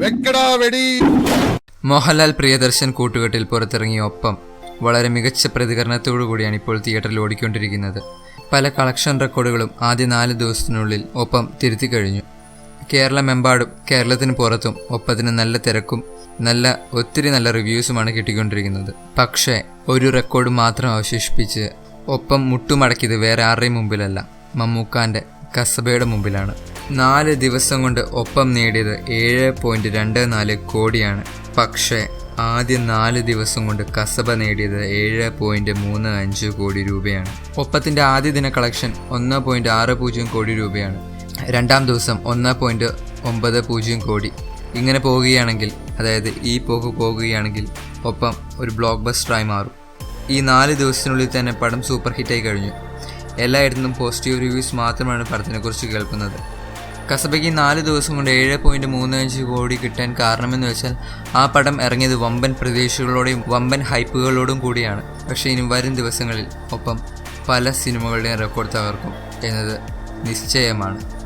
വെക്കടാ വെടി. മോഹൻലാൽ പ്രിയദർശൻ കൂട്ടുകെട്ടിൽ പുറത്തിറങ്ങിയ ഒപ്പം വളരെ മികച്ച പ്രതികരണത്തോടു കൂടിയാണ് ഇപ്പോൾ തിയേറ്ററിൽ ഓടിക്കൊണ്ടിരിക്കുന്നത്. പല കളക്ഷൻ റെക്കോർഡുകളും ആദ്യ നാല് ദിവസത്തിനുള്ളിൽ ഒപ്പം തിരുത്തി കഴിഞ്ഞു. കേരളമെമ്പാടും കേരളത്തിന് പുറത്തും ഒപ്പത്തിന് നല്ല തിരക്കും നല്ല ഒത്തിരി നല്ല റിവ്യൂസുമാണ് കിട്ടിക്കൊണ്ടിരിക്കുന്നത്. പക്ഷേ ഒരു റെക്കോർഡ് മാത്രം അവശേഷിപ്പിച്ച് ഒപ്പം മുട്ടുമടക്കിയത് വേറെ ആരുടെയും മുമ്പിലല്ല. മമ്മൂക്കാന്റെ കസബയുടെ മുമ്പിലാണ്. നാല് ദിവസം കൊണ്ട് ഒപ്പം നേടിയത് ഏഴ് പോയിന്റ് രണ്ട് നാല് കോടിയാണ്. പക്ഷേ ആദ്യ നാല് ദിവസം കൊണ്ട് കസബ നേടിയത് ഏഴ് പോയിന്റ് മൂന്ന് അഞ്ച് കോടി രൂപയാണ്. ഒപ്പത്തിന്റെ ആദ്യ ദിന കളക്ഷൻ ഒന്ന് പോയിന്റ് ആറ് പൂജ്യം കോടി രൂപയാണ്. രണ്ടാം ദിവസം ഒന്ന് പോയിന്റ് ഒമ്പത് പൂജ്യം കോടി. ഇങ്ങനെ പോവുകയാണെങ്കിൽ അതായത് ഈ പോക്ക് പോകുകയാണെങ്കിൽ ഒപ്പം ഒരു ബ്ലോക്ക് ബസ്റ്ററായി മാറും. ഈ നാല് ദിവസത്തിനുള്ളിൽ തന്നെ പടം സൂപ്പർ ഹിറ്റായി കഴിഞ്ഞു. എല്ലായിടത്തും പോസിറ്റീവ് റിവ്യൂസ് മാത്രമാണ് പടത്തിനെക്കുറിച്ച് കേൾക്കുന്നത്. കസബയ്ക്ക് നാല് ദിവസം കൊണ്ട് ഏഴ് പോയിന്റ് മൂന്ന് അഞ്ച് കോടി കിട്ടാൻ കാരണമെന്ന് വെച്ചാൽ ആ പടം ഇറങ്ങിയത് വമ്പൻ പ്രതീക്ഷകളോടെയും വമ്പൻ ഹൈപ്പുകളോടും കൂടിയാണ്. പക്ഷേ ഇനി വരും ദിവസങ്ങളിൽ ഒപ്പം പല സിനിമകളുടെയും റെക്കോർഡ് തകർക്കും എന്നത് നിശ്ചയമാണ്.